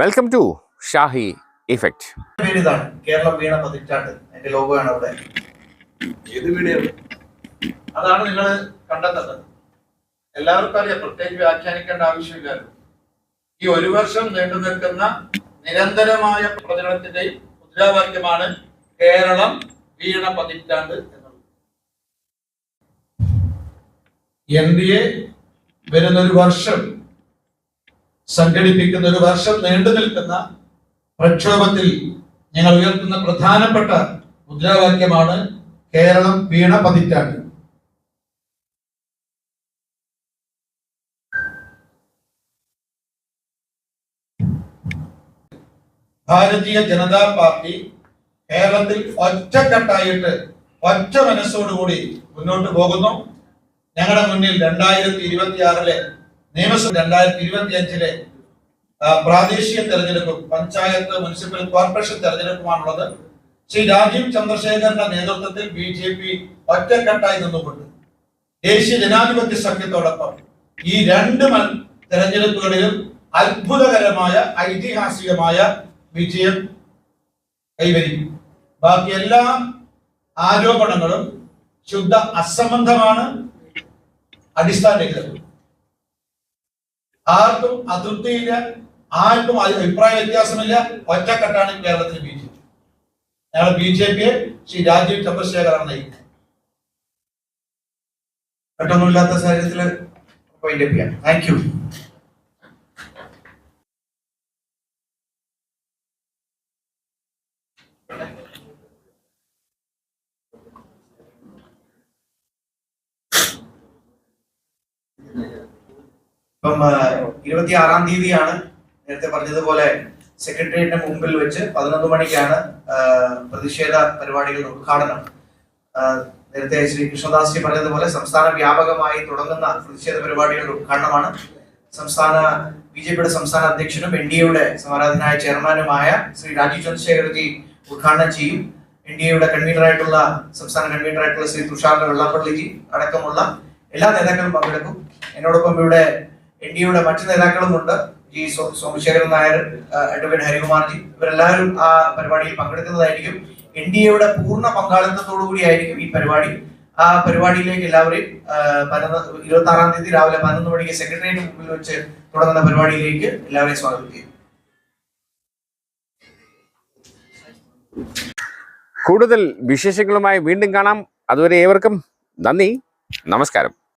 Welcome to Shahi effect വീണ അവിടെ. അതാണ് നിങ്ങൾ കണ്ടെത്തത് എല്ലാവർക്കും അറിയാം പ്രത്യേകിച്ച് വ്യാഖ്യാനിക്കേണ്ട ആവശ്യമില്ലല്ലോ. ഈ ഒരു വർഷം നീണ്ടു നിൽക്കുന്ന നിരന്തരമായ പ്രചരണത്തിന്റെയും മുദ്രാവാക്യമാണ് കേരളം വീണ പതിറ്റാണ്ട് എന്നുള്ളത്. എൻ ഡി എ വരുന്നൊരു വർഷം സംഘടിപ്പിക്കുന്ന ഒരു വർഷം നീണ്ടു നിൽക്കുന്ന പ്രക്ഷോഭത്തിൽ ഞങ്ങൾ ഉയർത്തുന്ന പ്രധാനപ്പെട്ട മുദ്രാവാക്യമാണ് കേരളം വീണ പതിറ്റാണ്ട്. ഭാരതീയ ജനതാ പാർട്ടി കേരളത്തിൽ ഒറ്റക്കെട്ടായിട്ട് ഒറ്റ മനസ്സോടുകൂടി മുന്നോട്ട് പോകുന്നു. ഞങ്ങളുടെ മുന്നിൽ രണ്ടായിരത്തി ഇരുപത്തി നിയമസഭ രണ്ടായിരത്തി ഇരുപത്തി അഞ്ചിലെ പ്രാദേശിക തെരഞ്ഞെടുപ്പും പഞ്ചായത്ത് മുനിസിപ്പൽ കോർപ്പറേഷൻ തെരഞ്ഞെടുപ്പുമാണുള്ളത്. ശ്രീ രാജീവ് ചന്ദ്രശേഖരന്റെ നേതൃത്വത്തിൽ ബി ജെ പി ഒറ്റക്കെട്ടായി നിന്നുകൊണ്ട് ദേശീയ ജനാധിപത്യ സഖ്യത്തോടൊപ്പം ഈ രണ്ട് തെരഞ്ഞെടുപ്പുകളിലും അത്ഭുതകരമായ ഐതിഹാസികമായ വിജയം കൈവരിക്കും. ബാക്കി എല്ലാ ആരോപണങ്ങളും ശുദ്ധ അസംബന്ധമാണ് അടിസ്ഥാനരഹിതം ആർക്കും അതൃപ്തിയില്ല ആർക്കും അഭിപ്രായ വ്യത്യാസമില്ല. ഒറ്റക്കെട്ടാണ് കേരളത്തിൽ ബി ജെ പി. ഞങ്ങൾ ബി ജെ പിയെ ശ്രീ രാജീവ് ചന്ദ്രശേഖറാണ് നയിക്കുന്നത്. പെട്ടെന്നില്ലാത്ത സാഹചര്യത്തിൽ താങ്ക് ചെയ്യാം താങ്ക് യു ഇപ്പം ഇരുപത്തി ആറാം തീയതിയാണ് നേരത്തെ പറഞ്ഞതുപോലെ സെക്രട്ടേറിയറ്റിന് മുമ്പിൽ വെച്ച് പതിനൊന്ന് മണിക്കാണ് പ്രതിഷേധ പരിപാടികളുടെ ഉദ്ഘാടനം. നേരത്തെ ശ്രീ കൃഷ്ണദാസ് പറഞ്ഞതുപോലെ സംസ്ഥാന വ്യാപകമായി തുടങ്ങുന്ന പ്രതിഷേധ പരിപാടികളുടെ ഉദ്ഘാടനമാണ്. സംസ്ഥാന ബി ജെ പിയുടെ സംസ്ഥാന അധ്യക്ഷനും എൻ ഡി എയുടെ സമാരാധനായ ചെയർമാനുമായ ശ്രീ രാജീവ് ചന്ദ്രശേഖർജി ഉദ്ഘാടനം ചെയ്യും. എൻ ഡി എയുടെ കൺവീനറായിട്ടുള്ള സംസ്ഥാന കൺവീനറായിട്ടുള്ള ശ്രീ തുഷാർ വെള്ളാപ്പള്ളിജി അടക്കമുള്ള എല്ലാ നേതാക്കളും പങ്കെടുക്കും. എന്നോടൊപ്പം ഇവിടെ എൻ ഡി എയുടെ മറ്റു നേതാക്കളുമുണ്ട് G Somashekharan Nair advocate advocate Harikumarji ഇവരെല്ലാവരും ആ പരിപാടിയിൽ പങ്കെടുക്കുന്നതായിരിക്കും. എൻ ഡി എയുടെ പൂർണ പങ്കാളിത്തത്തോടു കൂടിയായിരിക്കും ഈ പരിപാടി. ആ പരിപാടിയിലേക്ക് എല്ലാവരെയും പതിനൊന്ന് ഇരുപത്തി ആറാം തീയതി രാവിലെ പതിനൊന്ന് മണിക്ക് സെക്രട്ടേറിയറ്റ് മുമ്പിൽ വെച്ച് തുടങ്ങുന്ന പരിപാടിയിലേക്ക് എല്ലാവരെയും സ്വാഗതം ചെയ്യും കൂടുതൽ വിശേഷങ്ങളുമായി വീണ്ടും കാണാം. അതുവരെ ഏവർക്കും നന്ദി. നമസ്കാരം.